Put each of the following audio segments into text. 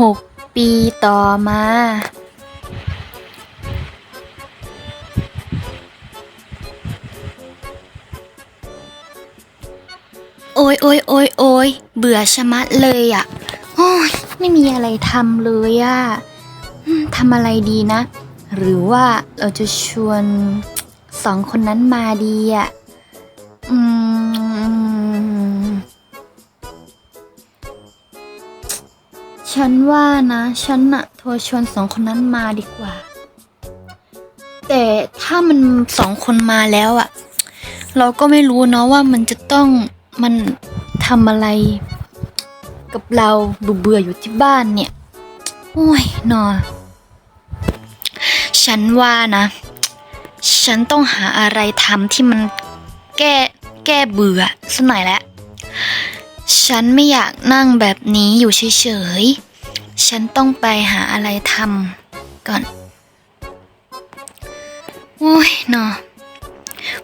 หกปีต่อมา โอ้ยโอ้ยโอ้ยโอ้ยเบื่อชะมัดเลยอะ่ะ โอ้ยไม่มีอะไรทำเลยอะ่ะทำอะไรดีนะ หรือว่าเราจะชวนสองคนนั้นมาดีอะ่ะ อืม ฉันว่านะ ฉันน่ะโทรชวนสองคนนั้นมาดีกว่า แต่ถ้ามันสองคนมาแล้วอะเราก็ไม่รู้เนาะว่ามันจะต้องมันทำอะไร กับเราเบื่ออยู่ที่บ้านเนี่ย โอ้ยนอฉันว่านะ ฉันต้องหาอะไรทำที่มันแก้แก้เบื่อสักหน่อยแล้วฉันไม่อยากนั่งแบบนี้อยู่เฉยๆ ฉันต้องไปหาอะไรทำก่อนโอ้ยเนาะ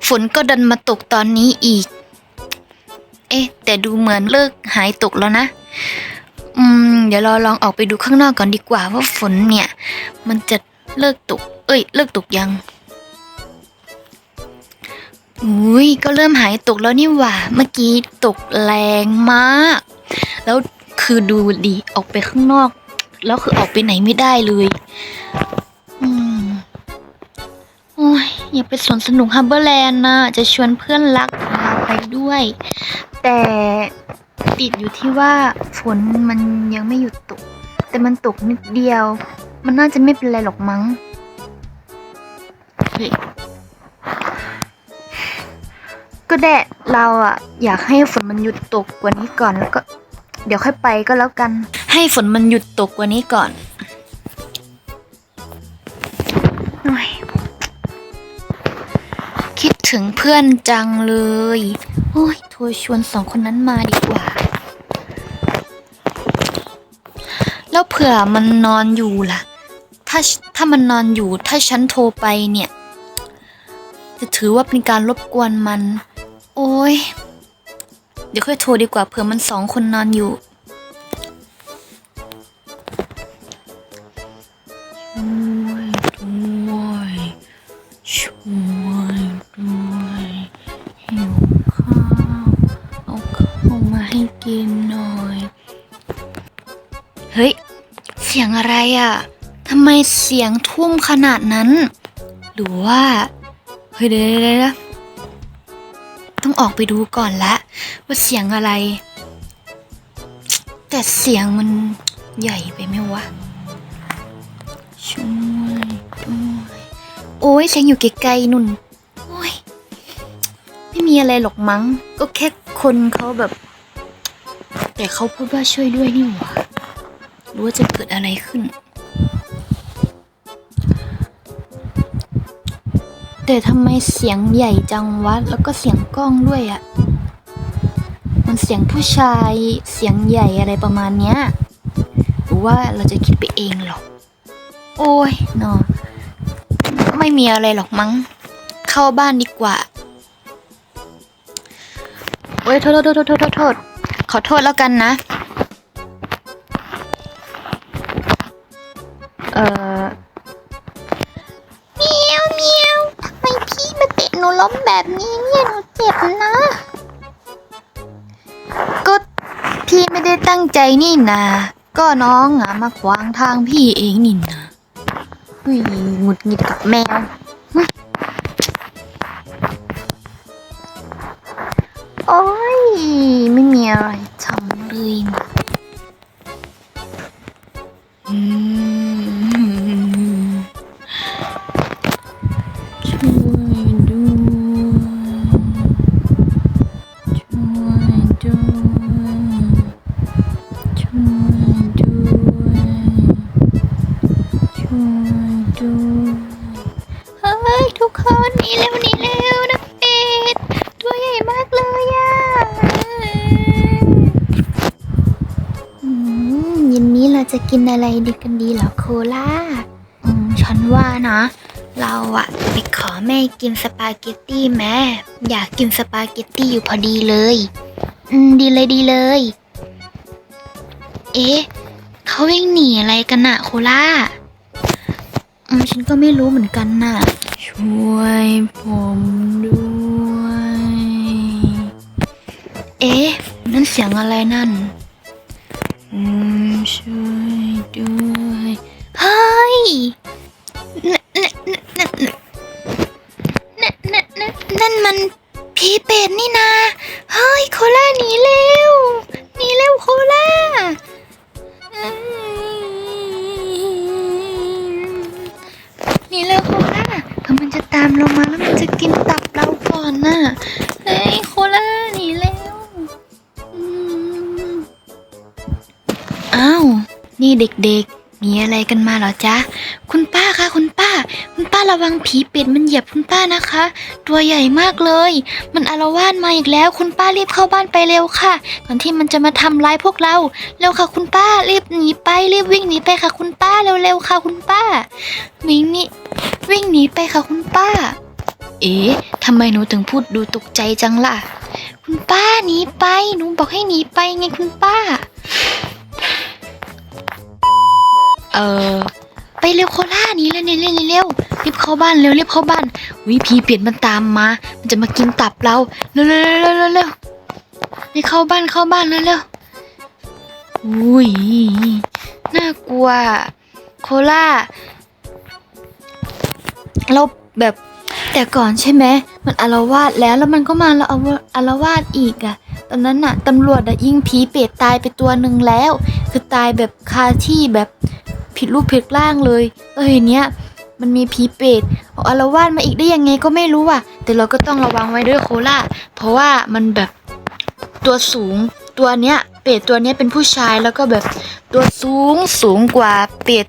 ฝนก็ดันมาตกตอนนี้อีก เอ๊ะ แต่ดูเหมือนเลิกหายตกแล้วนะ อืม เดี๋ยวเราลองออกไปดูข้างนอกก่อนดีกว่าว่าฝนเนี่ย มันจะเลิกตก เอ้ย เลิกตกยังอุ้ยก็เริ่มหายตกแล้วนี่หว่า เมื่อกี้ตกแรงมาก แล้วคือดูดีออกไปข้างนอก แล้วคือออกไปไหนไม่ได้เลยอืมโอ้ยอยากไปสวนสนุกฮับเบอร์แลนด์นะจะชวนเพื่อนรักพาไปด้วย แต่ติดอยู่ที่ว่าฝนมันยังไม่หยุดตก แต่มันตกนิดเดียว มันน่าจะไม่เป็นไรหรอกมั้งเฮ้ยก็แดะเราอะอยากให้ฝนมันหยุดตกกว่านี้ก่อนแล้วก็ เดี๋ยวค่อยไปก็แล้วกัน ให้ฝนมันหยุดตกกว่านี้ก่อนโอ้ยคิดถึงเพื่อนจังเลย โอ้ยโทรชวนสองคนนั้นมาดีกว่า แล้วเผื่อมันนอนอยู่ล่ะ ถ้าถ้ามันนอนอยู่ ถ้าฉันโทรไปเนี่ย จะถือว่าเป็นการรบกวนมัน โอ้ยเเดี๋ยวค่อยโทรดีกว่าเผื่อมันสองคนนอนอยู่ช่วยด้วยช่วยด้วยหิวข้าวเอาข้าวมาให้กินหน่อยเฮ้ย เสียงอะไรอะ่ะทำไมเสียงทุ่มขนาดนั้น หรือว่า เฮ้ยเดี๋ยวเดี๋ยวเดี๋ยว ต้องออกไปดูก่อนละ ว่าเสียงอะไร แต่เสียงมันใหญ่ไปไหมวะช่วยด้วยโอ้ยเสียงอยู่ไกลๆนุ่น โอ้ย ไม่มีอะไรหรอกมั้ง ก็แค่คนเขาแบบ แต่เขาพูดว่าช่วยด้วยนี่หว่ารู้ว่าจะเกิดอะไรขึ้น แต่ทำไมเสียงใหญ่จังวะแล้วก็เสียงกล้องด้วยอะ่ะ มันเสียงผู้ชายเสียงใหญ่อะไรประมาณเนี้ยหรือว่าเราจะคิดไปเองหรอก โอ้ยเนาะไม่มีอะไรหรอกมั้ง เข้าบ้านดีกว่า โอ้ยโทษโทษโทษโทษโทษโทษขอโทษแล้วกันนะ ตั้งใจนี่นาก็น้องอะมาขวางทางพี่เองนี่นาอุ้ยหงุดหงิดกับแมว กินอะไรดีกันดีเหรอโคล่าอืมฉันว่านะ เราอะไปขอแม่กินสปาเกตตี้แม่ อยากกินสปาเกตตี้อยู่พอดีเลย อืมดีเลยดีเลย เอ๊ะเขาวิ่งหนีอะไรกันน่ะโคล่าอืมฉันก็ไม่รู้เหมือนกันน่ะ ช่วยผมด้วย เอ๊ะ นั่นเสียงอะไรนั่น อืม ช่วยด้วย เฮ้ย จ๊ะ คุณป้าคะคุณป้า คุณป้าระวังผีเป็ดมันเหยียบคุณป้านะคะ ตัวใหญ่มากเลย มันอารวาสมาอีกแล้ว คุณป้ารีบเข้าบ้านไปเร็วค่ะ ก่อนที่มันจะมาทำร้ายพวกเราเร็วค่ะ คุณป้ารีบหนีไปรีบวิ่งหนีไปค่ะ คุณป้าเร็วๆค่ะ คุณป้า วิ่งหนีวิ่งหนีไปค่ะคุณป้า เอ๊ะทำไมหนูถึงพูดดูตกใจจังล่ะ คุณป้าหนีไปหนูบอกให้หนีไปไงคุณป้า เออ เร็วโคล่านี้เร็วเร็วเร็วเร็วรีบเข้าบ้านเร็วรีบเข้าบ้านวิพีเปลี่ยนมันตามมา มันจะมากินตับเราเร็วเร็วเร็วเร็วเร็วรีบเข้าบ้านเข้าบ้านเร็วเร็วอุ้ยน่ากลัวโคล่าเราแบบแต่ก่อนใช่ไหมมันอารวาสแล้วแล้วมันก็มาแล้วเอาอารวาสอีกอะตอนนั้นน่ะตำรวจอะยิงผีเป็ดตายไปตัวหนึ่งแล้ว คือตายแบบคาที่แบบ ผิดรูปผิดร่างเลย เอ้ยเนี้ยมันมีผีเป็ดเอาอารวาสมาอีกได้ยังไงก็ไม่รู้อะ แต่เราก็ต้องระวังไว้ด้วยโคล่าเพราะว่ามันแบบตัวสูงตัวเนี้ย เป็ดตัวเนี้ยเป็นผู้ชายแล้วก็แบบตัวสูงสูงกว่าเป็ด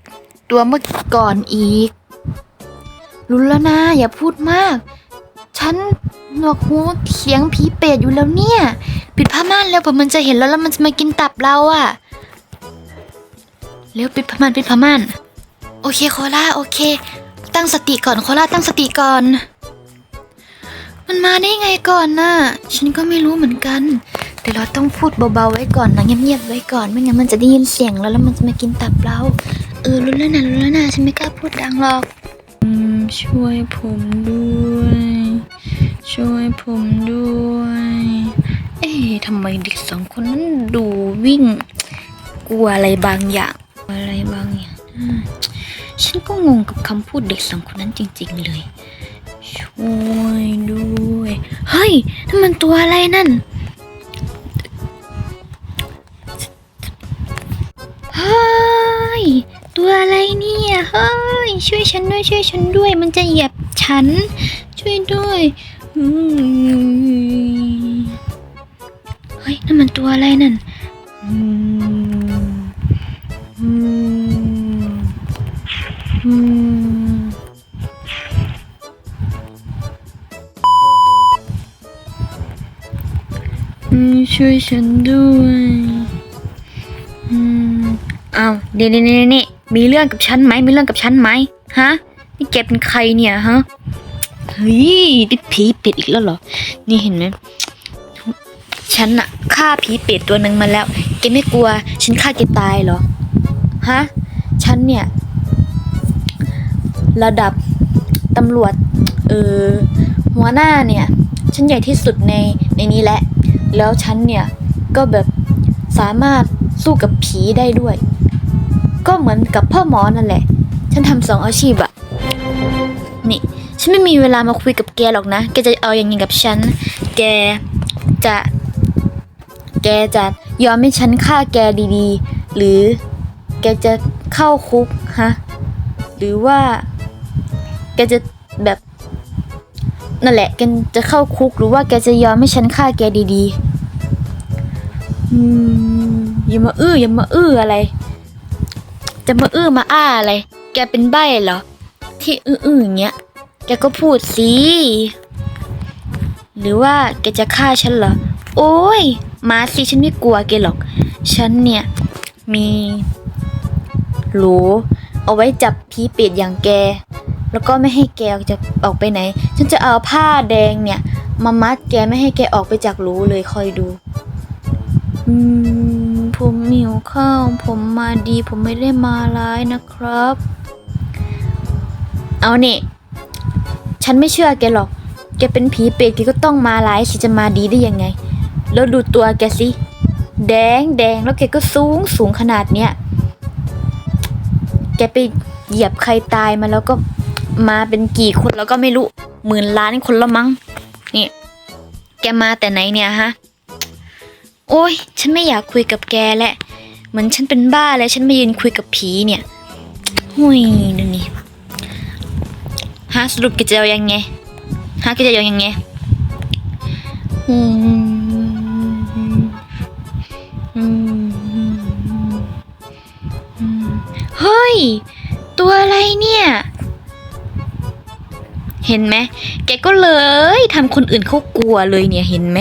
ตัวเมื่อก่อนอีก รู้แล้วนะ อย่าพูดมาก ฉันหนวกหูเสียงผีเป็ดอยู่แล้วเนี่ย ปิดผ้าม่านแล้วเผื่อมันจะเห็นแล้วแล้วมันจะมากินตับเราอะ่ะ เร็วปิดผ้าม่านปิดผ้าม่าน โอเคโคล่าโอเค ตั้งสติก่อนโคล่าตั้งสติก่อน มันมาได้ไงก่อนน่ะ ฉันก็ไม่รู้เหมือนกัน แต่เราต้องพูดเบาๆไว้ก่อนนะเงียบๆไว้ก่อน ไม่งั้นมันจะได้ยินเสียงแล้วแล้วมันจะมากินตับเรา เออรู้แล้วนะรู้แล้วนะฉันไม่กล้าพูดดังหรอกอืมช่วยผมด้วย ช่วยผมด้วย เอ๊ะทำไมเด็กสองคนนั้นดูวิ่ง กลัวอะไรบางอย่าง อะไรบางอย่างฉันก็งงกับคำพูดเด็กสองคนนั้นจริง ๆ เลย ช่วยด้วย เฮ้ยนั่นมันตัวอะไรนั่น เฮ้ย ตัวอะไรเนี่ย เฮ้ย ช่วยฉันด้วย ช่วยฉันด้วย มันจะเหยียบฉัน ช่วยด้วยเฮ้ยนั่นมันตัวอะไรนั่น ช่วยฉันด้วยอืมอ้าวเดี๋ยวนี่นี่มีเรื่องกับฉันไหมมีเรื่องกับฉันไหมฮะนี่แกเป็นใครเนี่ยฮะเฮ้ยนี่ผีเป็ดอีกแล้วเหรอ นี่เห็นไหมฉันอะฆ่าผีเป็ดตัวหนึ่งมาแล้วแกไม่กลัว ฉันฆ่าแกตายเหรอฮะฉันเนี่ย ระดับตำรวจเออหัวหน้าเนี่ย ฉันใหญ่ที่สุดในในนี้แหละ แล้วฉันเนี่ยก็แบบสามารถสู้กับผีได้ด้วย ก็เหมือนกับพ่อหมอนั่นแหละ ฉันทำสองอาชีพอะนี่ ฉันไม่มีเวลามาคุยกับแกหรอกนะ แกจะเอาอย่างไงกับฉัน แกจะ แกจะยอมให้ฉันฆ่าแกดีๆ หรือแกจะเข้าคุกฮะ หรือว่า แกจะแบบ นั่นแหละแกจะเข้าคุกหรือว่าแกจะยอมให้ฉันฆ่าแกดีๆอืมอย่ามาอื้ออย่ามาอื้ออะไร จะมาอื้อมาอ้าอะไร แกเป็นใบ้เหรอ ที่อื้อๆอย่างเงี้ย แกก็พูดสิ หรือว่าแกจะฆ่าฉันเหรอ โอ้ย มาสิฉันไม่กลัวแกหรอก ฉันเนี่ยมีหลเอาไว้จับผีเป็ดอย่างแก แล้วก็ไม่ให้แกออกจะออกไปไหน ฉันจะเอาผ้าแดงเนี่ยมามัดแกไม่ให้แกออกไปจากโหลเลยคอยดูอืมผมหิวข้าว ผมมาดี ผมไม่ได้มาร้ายนะครับ เอาเนี่ยฉันไม่เชื่อแกหรอก แกเป็นผีเปรตแกก็ต้องมาร้ายสิจะมาดีได้ยังไง แล้วดูตัวแกสิ แดงแดงแล้วแกก็สูงสูงขนาดเนี้ย แกไปเหยียบใครตายมาแล้วก็ มาเป็นกี่คนแล้วก็ไม่รู้หมื่นล้านคนละมั้งนี่ แกมาแต่ไหนเนี่ยฮะ โอ้ยฉันไม่อยากคุยกับแกแหละเหมือนฉันเป็นบ้าแล้วฉันมายืนคุยกับผีเนี่ยหุยดูนี่ฮะสรุปแกจะเอายังไงฮะแกจะเอายังไงอืมอืมเฮ้ย ตัวอะไรเนี่ย เห็นไหมแกก็เลยทำคนอื่นเขากลัวเลยเนี่ยเห็นไหม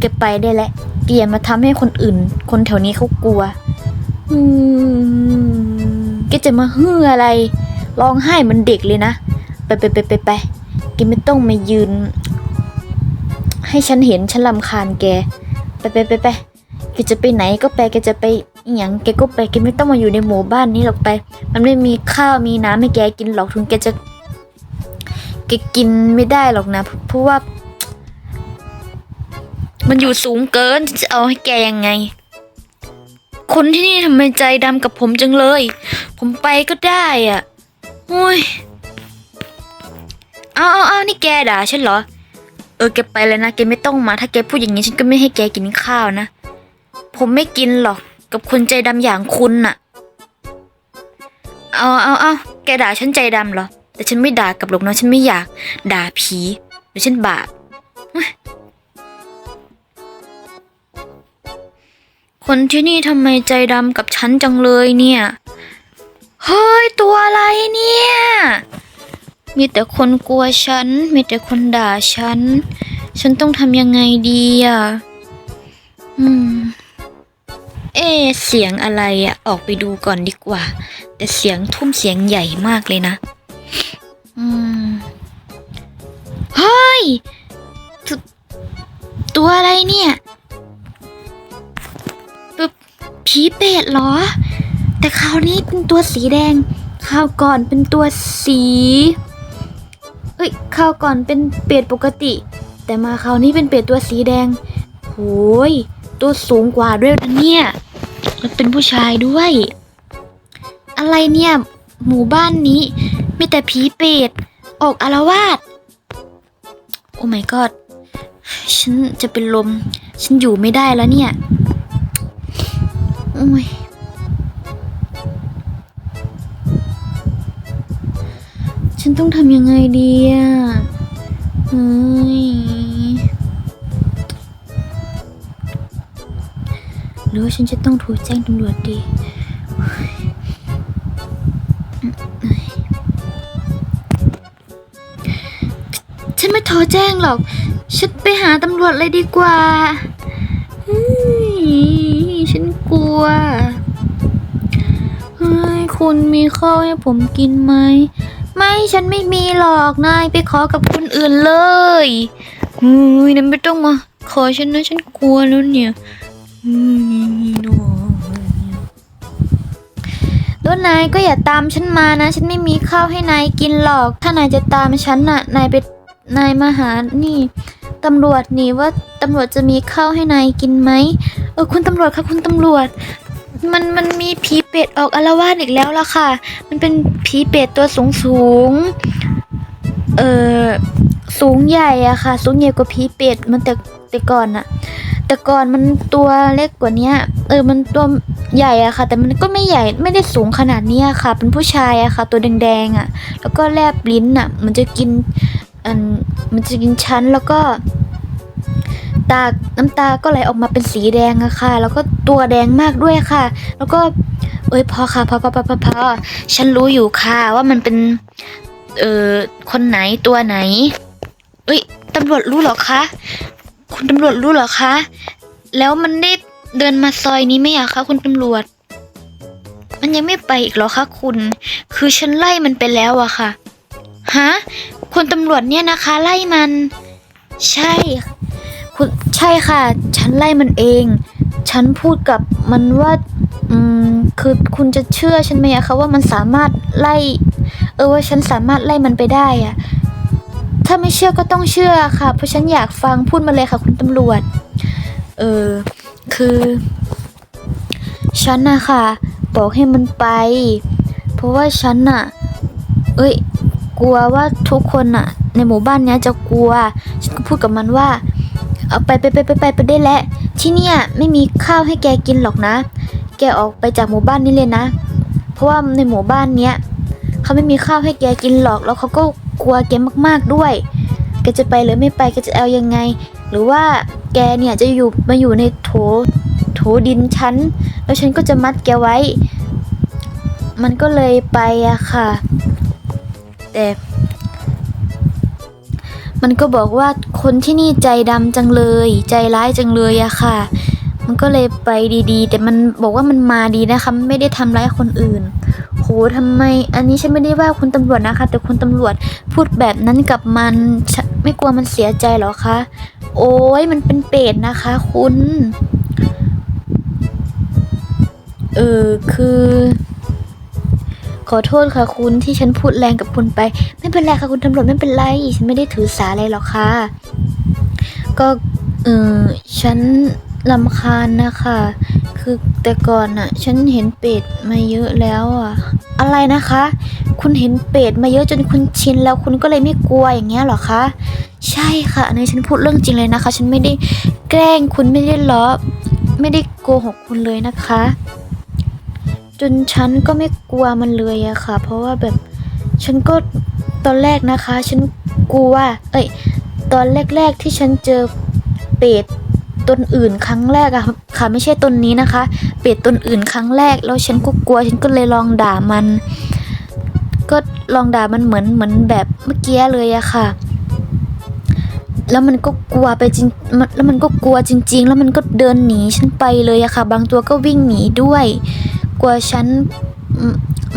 แกไปได้แล้วแกอย่ามาทำให้คนอื่น คนแถวนี้เขากลัวอืมแกจะมาเฮืออะไรร้องไห้เหมันเด็กเลยนะไปไปไปไปไปแกไม่ต้องมายืน ให้ฉันเห็นฉันลำคาญแกไปไปไปไปแกจะไปไหนก็ไปแกจะไปอหย่างแกก็ไปแกไม่ต้องมาอยู่ในหมู่บ้านนี้หรอกไป มันไม่มีข้าวมีน้ำให้แกกินหรอกถึงแกจะ กกินไม่ได้หรอกนะ เพราะว่า มันอยู่สูงเกินจะเอาให้แกยังไง คนที่นี่ทำไมใจดำกับผมจังเลย ผมไปก็ได้อะโอ้ยเอาเอาเอานี่แกด่าฉันเหรอ เออแกไปเลยนะแกไม่ต้องมา ถ้าแกพูดอย่างนี้ฉันก็ไม่ให้แกกินข้าวนะ ผมไม่กินหรอกกับคนใจดำอย่างคุณน่ะ เอาเอาเอาแกด่าฉันใจดำเหรอ แต่ฉันไม่ด่ากับหรอกนะฉันไม่อยาก ด่าผีเดี๋ยวฉันบาปคนที่นี่ทำไมใจดำกับฉันจังเลยเนี่ย เฮ้ย ตัวอะไรเนี่ย มีแต่คนกลัวฉัน มีแต่คนด่าฉัน ฉันต้องทำยังไงดีอะ อืม เอะเสียงอะไรอะ ออกไปดูก่อนดีกว่า แต่เสียงทุ่มเสียงใหญ่มากเลยนะ เฮ้ยตตัวอะไรเนี่ยปึ๊บผีเป็ดเหรอ แต่คราวนี้เป็นตัวสีแดงคราวก่อนเป็นตัวสี เอ้ยคราวก่อนเป็นเป็ดปกติ แต่มาคราวนี้เป็นเป็ดตัวสีแดงโหยตัวสูงกว่าด้วยนะเนี่ยแล้วเป็นผู้ชายด้วย อะไรเนี่ย หมู่บ้านนี้ มีแต่ผีเป็ดออกอารวาสโอ้ my god ฉันจะเป็นลม ฉันอยู่ไม่ได้แล้วเนี่ยโอ้ยฉันต้องทำยังไงดีอะเฮ้ยหรือว่าฉันจะต้องโทรแจ้งตำรวจดี แจ้งหรอก ฉันไปหาตำรวจเลยดีกว่าเฮ้ยฉันกลัวเฮ้ยคุณมีข้าวให้ผมกินไหม ไม่ฉันไม่มีหรอกนายไปขอกับคนอื่นเลยเฮ้ยนั่นไม่ต้องมา ขอฉันนะฉันกลัวแล้วเนี่ยเฮ้ยโน่แล้วนายก็อย่าตามฉันมานะ ฉันไม่มีข้าวให้นายกินหรอก ถ้านายจะตามฉันน่ะ นายไป นายมาหานี่ตำรวจนี่ว่าตำรวจจะมีข้าวให้นายกินไหมเออคุณตำรวจคะคุณตำรวจ มันมันมีผีเป็ดออกอารวาสอีกแล้วล่ะค่ะ มันเป็นผีเป็ดตัวสูงสูงเออสูงใหญ่อะค่ะ สูงใหญ่กว่าผีเป็ดมันแต่แต่ก่อนอะแต่ก่อนมันตัวเล็กกว่าเนี้ยเออมันตัวใหญ่อะค่ะ แต่มันก็ไม่ใหญ่ไม่ได้สูงขนาดเนี้ยค่ะ เป็นผู้ชายอะค่ะ ตัวแดงๆอะแล้วก็แลบลิ้นอะมันจะกิน อันมันจะกินชั้นแล้วก็ ตาน้ำตาก็ไหลออกมาเป็นสีแดงอะค่ะ แล้วก็ตัวแดงมากด้วยค่ะ แล้วก็ เอ้ยพอค่ะพอพอพอพอพอฉันรู้อยู่ค่ะ ว่ามันเป็น เอ่อคนไหนตัวไหน เอ้ยตำรวจรู้เหรอคะ คุณตำรวจรู้เหรอคะ แล้วมันได้เดินมาซอยนี้ไหมอะคะคุณตำรวจ มันยังไม่ไปอีกเหรอคะคุณ คือฉันไล่มันไปแล้วอะค่ะ ฮะคุณตำรวจเนี่ยนะคะ ไล่มัน ใช่คุณใช่ค่ะ ฉันไล่มันเอง ฉันพูดกับมันว่าอืมคือคุณจะเชื่อฉันไหมอะคะว่ามันสามารถไล่ เออว่าฉันสามารถไล่มันไปได้อะถ้าไม่เชื่อก็ต้องเชื่อค่ะ เพราะฉันอยากฟังพูดมาเลยค่ะ คุณตำรวจ เออคือฉันนะค่ะบอกให้มันไป เพราะว่าฉันน่ะ เอ้ย กลัวว่าทุกคนน่ะในหมู่บ้านเนี้ยจะกลัว ฉันก็พูดกับมันว่า เอาไปไปไปไปไปไปได้แล้วที่เนี่ยไม่มีข้าวให้แกกินหรอกนะ แกออกไปจากหมู่บ้านนี้เลยนะ เพราะว่าในหมู่บ้านเนี้ยเขาไม่มีข้าวให้แกกินหรอก แล้วเขาก็กลัวแกมากๆด้วยแกจะไปหรือไม่ไปแกจะเอายังไง หรือว่าแกเนี่ยจะอยู่มาอยู่ในโถโถดินฉันแล้วฉันก็จะมัดแกไว้ มันก็เลยไปอะค่ะ แต่มันก็บอกว่าคนที่นี่ใจดำจังเลย ใจร้ายจังเลยอะค่ะ มันก็เลยไปดีๆ แต่มันบอกว่ามันมาดีนะคะไม่ได้ทำร้ายคนอื่นโหทำไม อันนี้ฉันไม่ได้ว่าคุณตำรวจนะคะ แต่คุณตำรวจพูดแบบนั้นกับมันไม่กลัวมันเสียใจเหรอคะ โอ้ยมันเป็นเป็ดนะคะ คุณ เออคือ ขอโทษค่ะคุณที่ฉันพูดแรงกับคุณไป ไม่เป็นไรค่ะคุณตำรวจไม่เป็นไร ฉันไม่ได้ถือสาอะไรหรอกค่ะ ก็เออฉันลำคาญนะคะ คือแต่ก่อนน่ะฉันเห็นเป็ดมาเยอะแล้วอะอะไรนะคะ คุณเห็นเป็ดมาเยอะจนคุณชินแล้วคุณก็เลยไม่กลัวอย่างเงี้ยหรอคะใช่ค่ะอันนี้ฉันพูดเรื่องจริงเลยนะคะ ฉันไม่ได้แกล้งคุณไม่ได้ล้อไม่ได้โกหกคุณเลยนะคะ จนฉันก็ไม่กลัวมันเลยอะค่ะ เพราะว่าแบบฉันก็ตอนแรกนะคะ ฉันกลัวเอ้ยตอนแรก ๆที่ฉันเจอเป็ดตนอื่นครั้งแรกอะค่ะ ไม่ใช่ตนนี้นะคะ เป็ดตนอื่นครั้งแรก แล้วฉันก็กลัวฉันก็เลยลองด่ามัน ก็ลองด่ามันเหมือนเหมือนแบบเมื่อกี้เลยอะค่ะ แล้วมันก็กลัวไปจริงแล้วมันก็กลัวจริง ๆ แล้วมันก็เดินหนีฉันไปเลยอะค่ะ บางตัวก็วิ่งหนีด้วย กลัวฉัน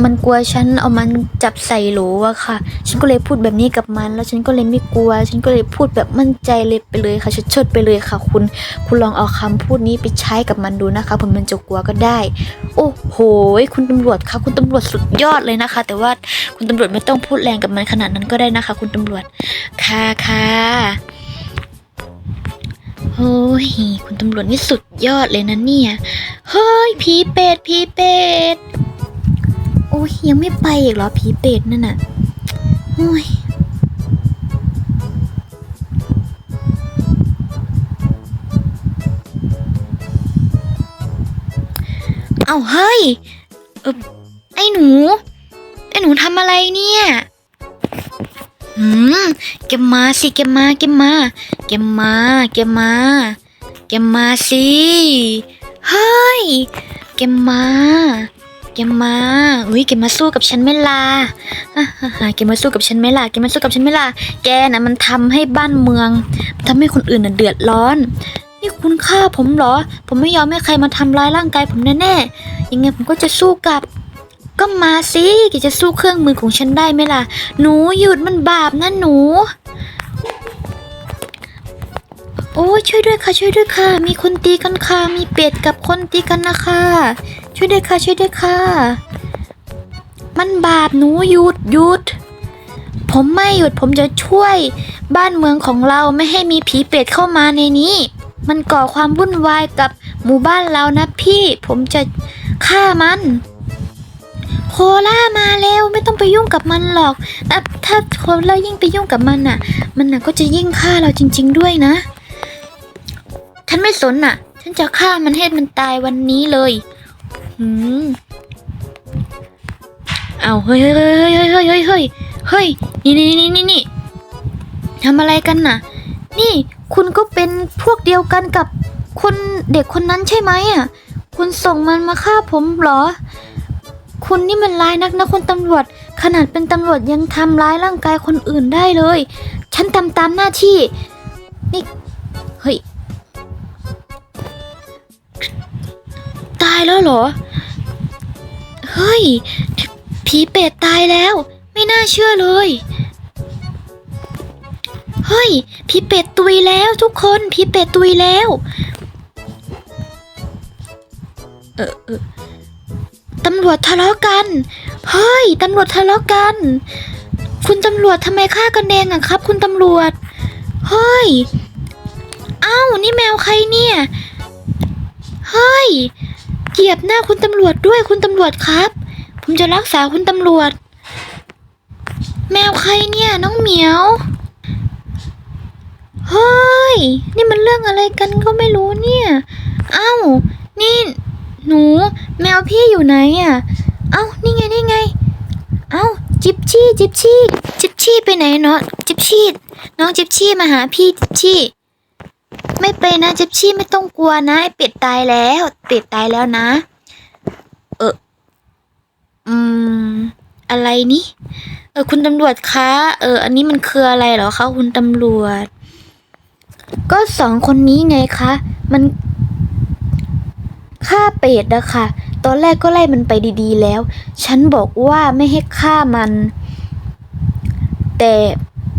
มันกลัวฉันเอามันจับใส่โหลอะค่ะ ฉันก็เลยพูดแบบนี้กับมัน แล้วฉันก็เลยไม่กลัว ฉันก็เลยพูดแบบมั่นใจเลยไปเลยค่ะเชิดๆไปเลยค่ะ คุณ คุณลองเอาคำพูดนี้ไปใช้กับมันดูนะคะผมมันจะกลัวก็ได้ โอ้โห คุณตำรวจคะคุณตำรวจสุดยอดเลยนะคะ แต่ว่าคุณตำรวจไม่ต้องพูดแรงกับมันขนาดนั้นก็ได้นะคะ คุณตำรวจ ค่ะค่ะ โอ้ยคุณตำรวจนี่สุดยอดเลยนะเนี่ย เฮ้ยผีเป็ดผีเป็ด โอ้ยยังไม่ไปอีกเหรอผีเป็ดนั่นน่ะโอ้ยเอาเฮ้ยเออไอ้หนู ไอ้หนูทำอะไรเนี่ย หืมแกมาสิแกมาแกมาแกมาแกมาแกมาสิเฮ้ยแกมาแกมาอุ้ยแกมาสู้กับฉันไม่ลาอะอะอะแกมาสู้กับฉันไม่ล่ะแกมาสู้กับฉันไม่ล่ะแกน่ะมันทำให้บ้านเมืองทำให้คนอื่นน่ะเดือดร้อน นี่คุณฆ่าผมเหรอ ผมไม่ยอมให้ใครมาทำร้ายร่างกายผมแน่ๆ ยังไงผมก็จะสู้กลับ ก็มาสิแกจะสู้เครื่องมือของฉันได้ไหมล่ะ หนูหยุดมันบาปนะหนู โอ้ช่วยด้วยค่ะ ช่วยด้วยค่ะ มีคนตีกันค่ะ มีเป็ดกับคนตีกันนะคะ ช่วยด้วยค่ะ ช่วยด้วยค่ะ มันบาปหนูหยุดหยุด ผมไม่หยุดผมจะช่วยบ้านเมืองของเราไม่ให้มีผีเป็ดเข้ามาในนี้ มันก่อความวุ่นวายกับหมู่บ้านเรานะพี่ ผมจะฆ่ามัน โคล่ามาแล้วไม่ต้องไปยุ่งกับมันหรอกแต่ถ้าโคล่ายิ่งไปยุ่งกับมันน่ะ มันน่ะก็จะยิ่งฆ่าเราจริง ๆ ด้วยนะ ฉันไม่สนน่ะ ฉันจะฆ่ามันให้มันตายวันนี้เลยหืมเอาเฮ้ยเฮ้ยเฮ้ยเฮ้ยเฮ้ยเฮ้ยเฮ้ยนี่นี่นี่นี่นี่ทำอะไรกันน่ะ นี่คุณก็เป็นพวกเดียวกันกับคนเด็กคนนั้นใช่ไหมอะ คุณส่งมันมาฆ่าผมหรอ คุณนี่มันร้ายนักนะคุณตำรวจ ขนาดเป็นตำรวจยังทำร้ายร่างกายคนอื่นได้เลย ฉันทำตามหน้าที่ นี่ เฮ้ย ตายแล้วเหรอ เฮ้ย ผีเป็ดตายแล้ว ไม่น่าเชื่อเลย เฮ้ย ผีเป็ดตุยแล้วทุกคน ผีเป็ดตุยแล้ว เออเออ ตำรวจทะเลาะกัน เฮ้ย ตำรวจทะเลาะกัน คุณตำรวจทำไมฆ่ากันเองอะครับ คุณตำรวจ เฮ้ย เอ้า นี่แมวใครเนี่ย เฮ้ย เหยียบหน้าคุณตำรวจด้วยคุณตำรวจครับ ผมจะรักษาคุณตำรวจ แมวใครเนี่ยน้องเหมียว เฮ้ย นี่มันเรื่องอะไรกันก็ไม่รู้เนี่ย เอ้า นี่ หนู แมวพี่อยู่ไหนอะ เอ้า นี่ไง นี่ไง เอ้า จิบชี่ จิบชี่ จิบชี่ไปไหนเนาะ จิบชี่ น้องจิบชี่มาหาพี่จิบชี่ ไม่ไปนะ จิบชี่ไม่ต้องกลัวนะไอเป็ดตายแล้ว เป็ดตายแล้วนะ เออ อืม อะไรนี่ เออ คุณตำรวจคะ เออ อันนี้มันคืออะไรเหรอคะคุณตำรวจ ก็สองคนนี้ไงคะ มัน ฆ่าเป็ดอะคะ ตอนแรกก็ไล่มันไปดีๆแล้ว ฉันบอกว่าไม่ให้ฆ่ามัน แต่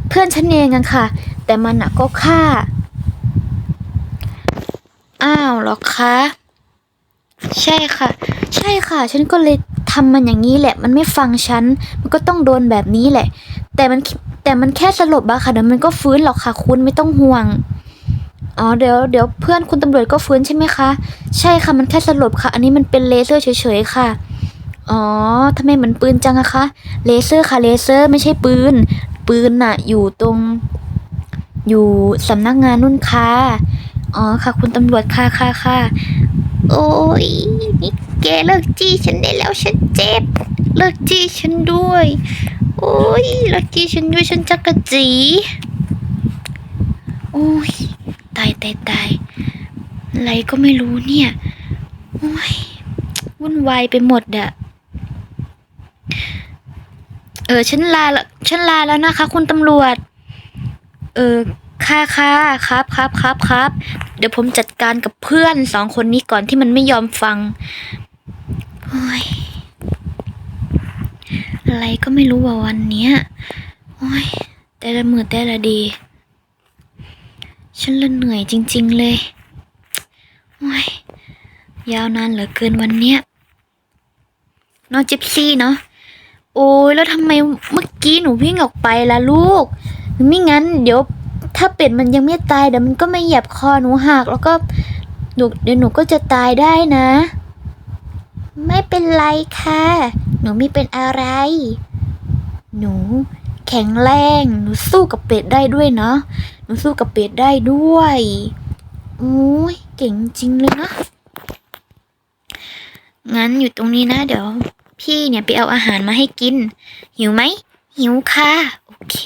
เพื่อนฉันเองอะค่ะ แต่มันอะก็ฆ่า อ้าวหรอคะ ใช่ค่ะ ใช่ค่ะ ฉันก็เลยทำมันอย่างนี้แหละ มันไม่ฟังฉัน มันก็ต้องโดนแบบนี้แหละ แต่มันแต่มันแค่สลบอะค่ะเดี๋ยวมันก็ฟื้นหรอกค่ะ คุณไม่ต้องห่วง อ๋อเดี๋ยวเดี๋ยวเพื่อนคุณตำรวจก็ฟื้นใช่ไหมคะ ใช่ค่ะมันแค่สลบค่ะ อันนี้มันเป็นเลเซอร์เฉยๆค่ะอ๋อทำไมเหมือนปืนจังอะคะเลเซอร์ค่ะเลเซอร์ไม่ใช่ปืน ปืนน่ะ อยู่ตรง อยู่สำนักงานนุ่นค่ะอ๋อค่ะ คุณตำรวจค่ะค่ะค่ะโอ้ยนี่แกเลิกจี้ฉันได้แล้วฉันเจ็บ เลิกจี้ฉันด้วย โอ้ยเลิกจี้ฉันด้วยฉันจักกะจีโอ้ยายตายตายอะไรก็ไม่รู้เนี่ยโอ้ยวุ่นวายไปหมดอะเออฉันลาละฉันลาแล้วนะคะ คุณตำรวจ เออค่ะค่ะครับครับครับครับเดี๋ยวผมจัดการกับเพื่อนสองคนนี้ก่อนที่มันไม่ยอมฟังโอ้ยอะไรก็ไม่รู้ว่าวันเนี้ยโอ้ยแต่ละมือแต่ละดี ฉันละเหนื่อยจริง ๆ เลยโอ้ยยาวนานเหลือเกินวันเนี้ยน้องจิปซี่เนาะ โอ้ยแล้วทำไมเมื่อกี้หนูวิ่งออกไปล่ะลูก ไม่งั้น เดี๋ยว ถ้าเป็ดมันยังไม่ตายเดี๋ยวมันก็ไม่เหยียบคอหนูหักแล้วก็หนูเดี๋ยวหนูก็จะตายได้นะ ไม่เป็นไรค่ะ หนูไม่เป็นอะไร หนู แข็งแรง หนูสู้กับเป็ดได้ด้วยเนาะ มันสู้กับเป็ดได้ด้วยโอ้ยเก่งจริงเลยนะงั้นอยู่ตรงนี้นะเดี๋ยว พี่เนี่ยไปเอาอาหารมาให้กิน หิวไหมหิวค่ะ โอเค